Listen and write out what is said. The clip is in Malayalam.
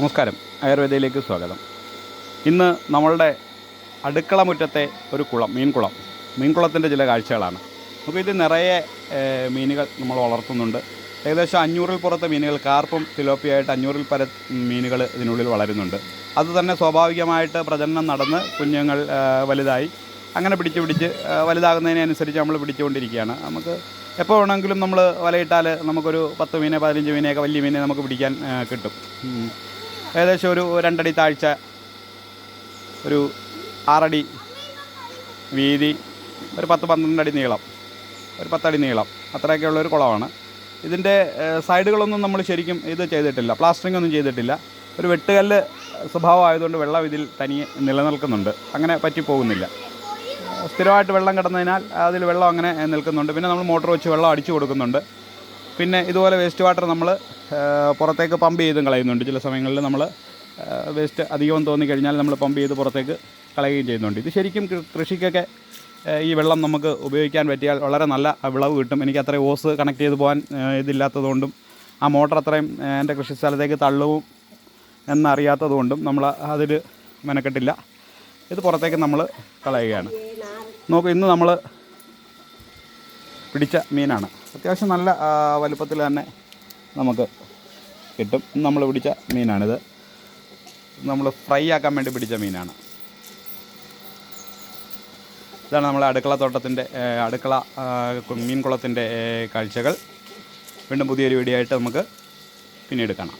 നമസ്കാരം. ആയുർവേദയിലേക്ക് സ്വാഗതം. ഇന്ന് നമ്മളുടെ അടുക്കള മുറ്റത്തെ ഒരു കുളം മീൻകുളം. മീൻകുളത്തിന്റെ ചില കാഴ്ചകളാണ്. നമുക്ക് ഇത് നിറയെ മീനുകൾ നമ്മൾ വളർത്തുന്നുണ്ട്. ഏകദേശം അഞ്ഞൂറിൽ പുറത്ത് മീനുകൾ കാർപ്പും തിലോപ്പിയായിട്ട് അഞ്ഞൂറിൽ പര മീനുകൾ ഇതിനുള്ളിൽ വളരുന്നുണ്ട്. അത് തന്നെ സ്വാഭാവികമായിട്ട് പ്രജനനം നടന്ന് കുഞ്ഞുങ്ങൾ വലുതായി അങ്ങനെ പിടിച്ച് പിടിച്ച് വലുതാകുന്നതിനനുസരിച്ച് നമ്മൾ പിടിച്ചുകൊണ്ടിരിക്കുകയാണ്. നമുക്ക് എപ്പോൾ വേണമെങ്കിലും നമ്മൾ വലയിട്ടാൽ നമുക്കൊരു പത്ത് മീനെ പതിനഞ്ച് മീനെയൊക്കെ വലിയ മീനെ നമുക്ക് പിടിക്കാൻ കിട്ടും. ഏകദേശം ഒരു രണ്ടടി താഴ്ച ഒരു ആറടി വീതി ഒരു പത്ത് പന്ത്രണ്ട് അടി നീളം ഒരു പത്തടി നീളം. അത്രയൊക്കെയുള്ള ഒരു കുളമാണ്. ഇതിന്റെ സൈഡുകളൊന്നും നമ്മൾ ശരിക്കും ഇത് ചെയ്തിട്ടില്ല പ്ലാസ്റ്ററിംഗ് ഒന്നും ചെയ്തിട്ടില്ല. ഒരു വെട്ടുകല്ല് സ്വഭാവമായതുകൊണ്ട് വെള്ളം ഇതിൽ തനിയെ നിലനിൽക്കുന്നുണ്ട്. അങ്ങനെ പറ്റിപ്പോകുന്നില്ല സ്ഥിരമായിട്ട് വെള്ളം കിടന്നതിനാൽ അതിൽ വെള്ളം അങ്ങനെ നിൽക്കുന്നുണ്ട്. പിന്നെ നമ്മൾ മോട്ടോർ വെച്ച് വെള്ളം അടിച്ചു കൊടുക്കുന്നുണ്ട്. പിന്നെ ഇതുപോലെ വേസ്റ്റ് വാട്ടർ നമ്മൾ പുറത്തേക്ക് പമ്പ് ചെയ്തും കളയുന്നുണ്ട്. ചില സമയങ്ങളിൽ നമ്മൾ വേസ്റ്റ് അധികം തോന്നിക്കഴിഞ്ഞാൽ നമ്മൾ പമ്പ് ചെയ്ത് പുറത്തേക്ക് കളയുകയും ചെയ്യുന്നുണ്ട്. ഇത് ശരിക്കും കൃഷിക്കൊക്കെ ഈ വെള്ളം നമുക്ക് ഉപയോഗിക്കാൻ പറ്റിയാൽ വളരെ നല്ല വിളവ് കിട്ടും. എനിക്ക് അത്രയും ഓസ് കണക്ട് ചെയ്ത് പോകാൻ ഇതില്ലാത്തതുകൊണ്ടും ആ മോട്ടർ അത്രയും എന്റെ കൃഷി സ്ഥലത്തേക്ക് തള്ളവും എന്നറിയാത്തതുകൊണ്ടും നമ്മൾ അതിൽ മെനക്കെട്ടില്ല. ഇത് പുറത്തേക്ക് നമ്മൾ കളയുകയാണ്. നോക്കൂ ഇന്ന് നമ്മൾ പിടിച്ച മീനാണ്. അത്യാവശ്യം നല്ല വലുപ്പത്തിൽ തന്നെ നമുക്ക് കിട്ടും. നമ്മൾ പിടിച്ച മീനാണിത്. നമ്മൾ ഫ്രൈ ആക്കാൻ വേണ്ടി പിടിച്ച മീനാണ്. ഇതാണ് നമ്മളെ അടുക്കള തോട്ടത്തിന്റെ അടുക്കള ആ, മീൻ കുളത്തിന്റെ ഏ, കാഴ്ചകൾ. വീണ്ടും പുതിയൊരു വീഡിയോ ആയിട്ട് നമുക്ക് പിന്നീട് കാണാം.